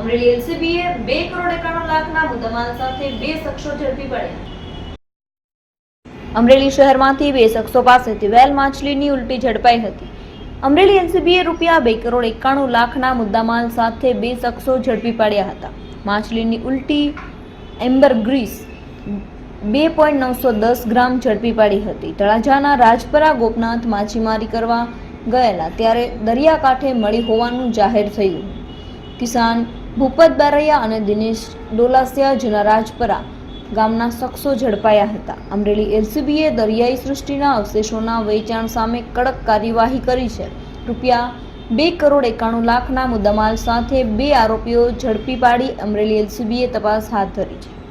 અમરેલી એલસીબીએ બે કરોડ એકાણું લાખના મુદ્દામાલ સાથે બે શખ્સો ઝડપી પડ્યા. અમરેલી શહેરમાંથી બે શખ્સો પાસેથી વેલ માછલીની ઉલટી ઝડપાઈ હતી. અમરેલી એલસીબીએ રૂપિયા બે કરોડ એકાણું લાખના મુદ્દામાલ સાથે બે શખ્સો ઝડપી પાડ્યા હતા. માછલીની ઉલટી એમ્બર ગ્રીસ બે પોઈન્ટ નવસો દસ ગ્રામ ઝડપી પાડી હતી. તળાજાના રાજપરા ગોપનાથ માછીમારી કરવા ગયેલા ત્યારે દરિયાકાંઠે મળી હોવાનું જાહેર થયું. કિસાન ભૂપત બારૈયા અને દિનેશ ડોલાસિયા જૂના રાજપરા ગામના શખ્સો ઝડપાયા હતા. અમરેલી એલસીબીએ દરિયાઈ સૃષ્ટિના અવશેષોના વેચાણ સામે કડક કાર્યવાહી કરી છે. રૂપિયા બે કરોડ એકાણું લાખના મુદ્દામાલ સાથે બે આરોપીઓ ઝડપી પાડી અમરેલી એલસીબીએ તપાસ હાથ ધરી છે.